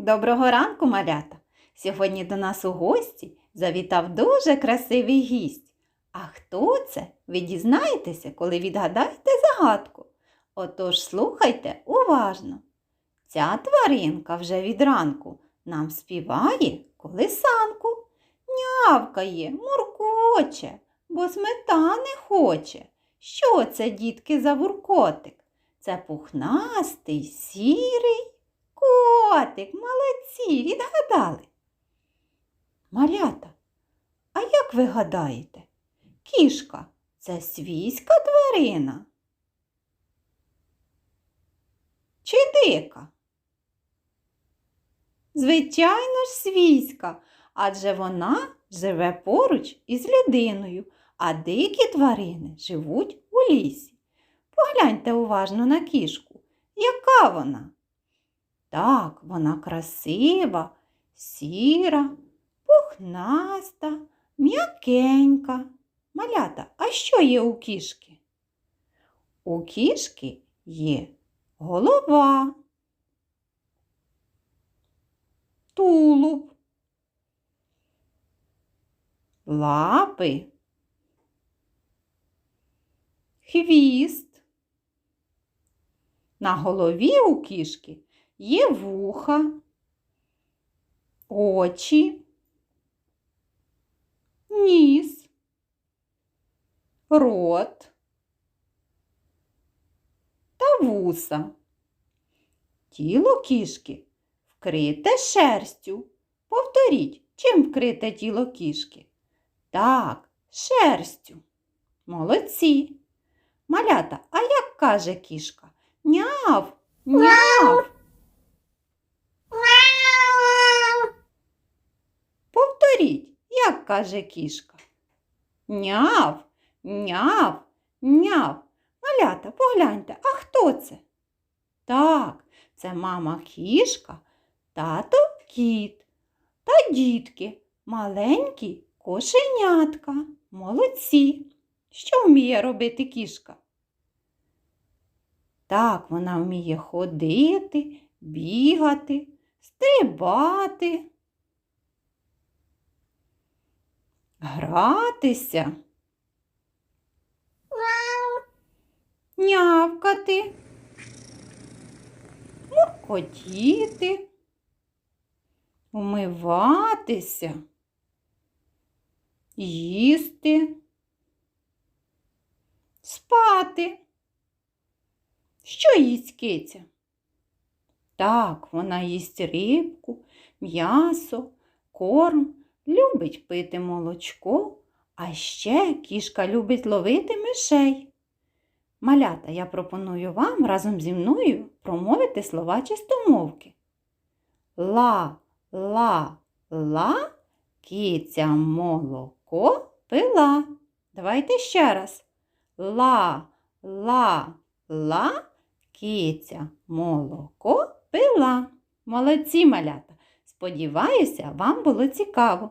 Доброго ранку, малята! Сьогодні до нас у гості завітав дуже красивий гість. А хто це? Ви дізнаєтеся, коли відгадаєте загадку. Отож слухайте уважно. Ця тваринка вже від ранку нам співає колисанку, нявкає, муркоче, бо сметани хоче. Що це, дітки, за вуркотик? Це пухнастий, сірий котик, молодці, відгадали. Малята, а як ви гадаєте? Кішка це свійська тварина? Чи дика? Звичайно ж, свійська, адже вона живе поруч із людиною, а дикі тварини живуть у лісі. Погляньте уважно на кішку. Яка вона? Так, вона красива, сіра, пухнаста, м'якенька. Малята, а що є у кішки? У кішки є голова, тулуб, лапи, хвіст. На голові у кішки є вуха, очі, ніс, рот та вуса. Тіло кішки вкрите шерстю. Повторіть, чим вкрите тіло кішки? Так, шерстю. Молодці. Малята, а як каже кішка? Няв, няв. Повторіть, як каже кішка. Няв, няв, няв. Малята, погляньте, а хто це? Так, це мама кішка, тато кіт та дітки, маленькі кошенятка. Молодці. Що вміє робити кішка? Так, вона вміє ходити, бігати, стрибати, гратися, нявкати, муркотіти, умиватися, їсти, спати. Що їсть киця? Так, вона їсть рибку, м'ясо, корм, любить пити молочко, а ще кішка любить ловити мишей. Малята, я пропоную вам разом зі мною промовити слова чистомовки. Ла, ла, ла, киця молоко пила. Давайте ще раз. Ла, ла, ла, киця молоко пила. Молодці малята! Сподіваюся, вам було цікаво.